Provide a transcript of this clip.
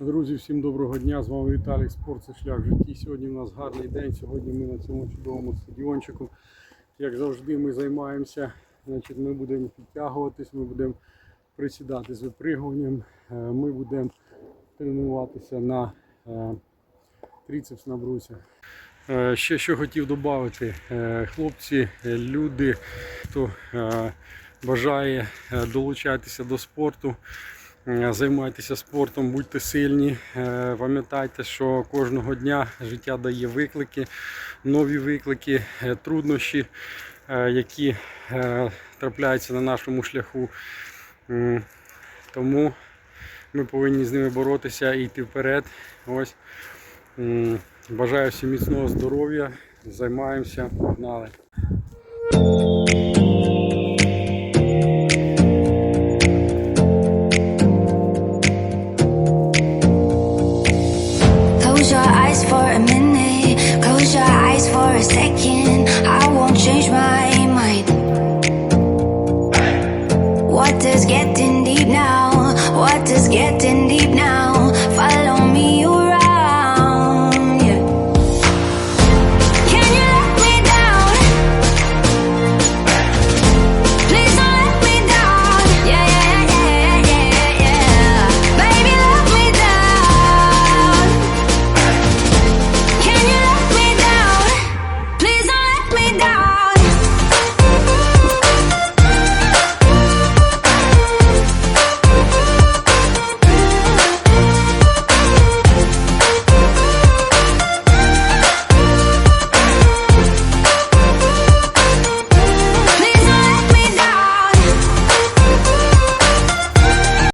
Друзі, всім доброго дня! З вами Віталій Спорт це шлях в житті. Сьогодні у нас гарний день. Сьогодні ми на цьому чудовому стадіончику. Як завжди, ми займаємося. Значить, ми будемо підтягуватись, ми будемо присідати з випригуванням, е, ми будемо тренуватися на е, трицепс на брусі. Е, Ще що хотів додати, хлопці, люди, хто бажає долучатися до спорту. Е, Займайтеся спортом, будьте сильні. Е, Пам'ятайте, що кожного дня життя дає виклики, нові виклики, е, труднощі, які трапляються на нашому шляху. Тому ми повинні з ними боротися і йти вперед. Ось. Бажаю всім міцного здоров'я. Займаємося, погнали. Close your eyes for a minute Close your eyes for a second I won't change my mind What is getting deep now? What is getting deep now? Follow me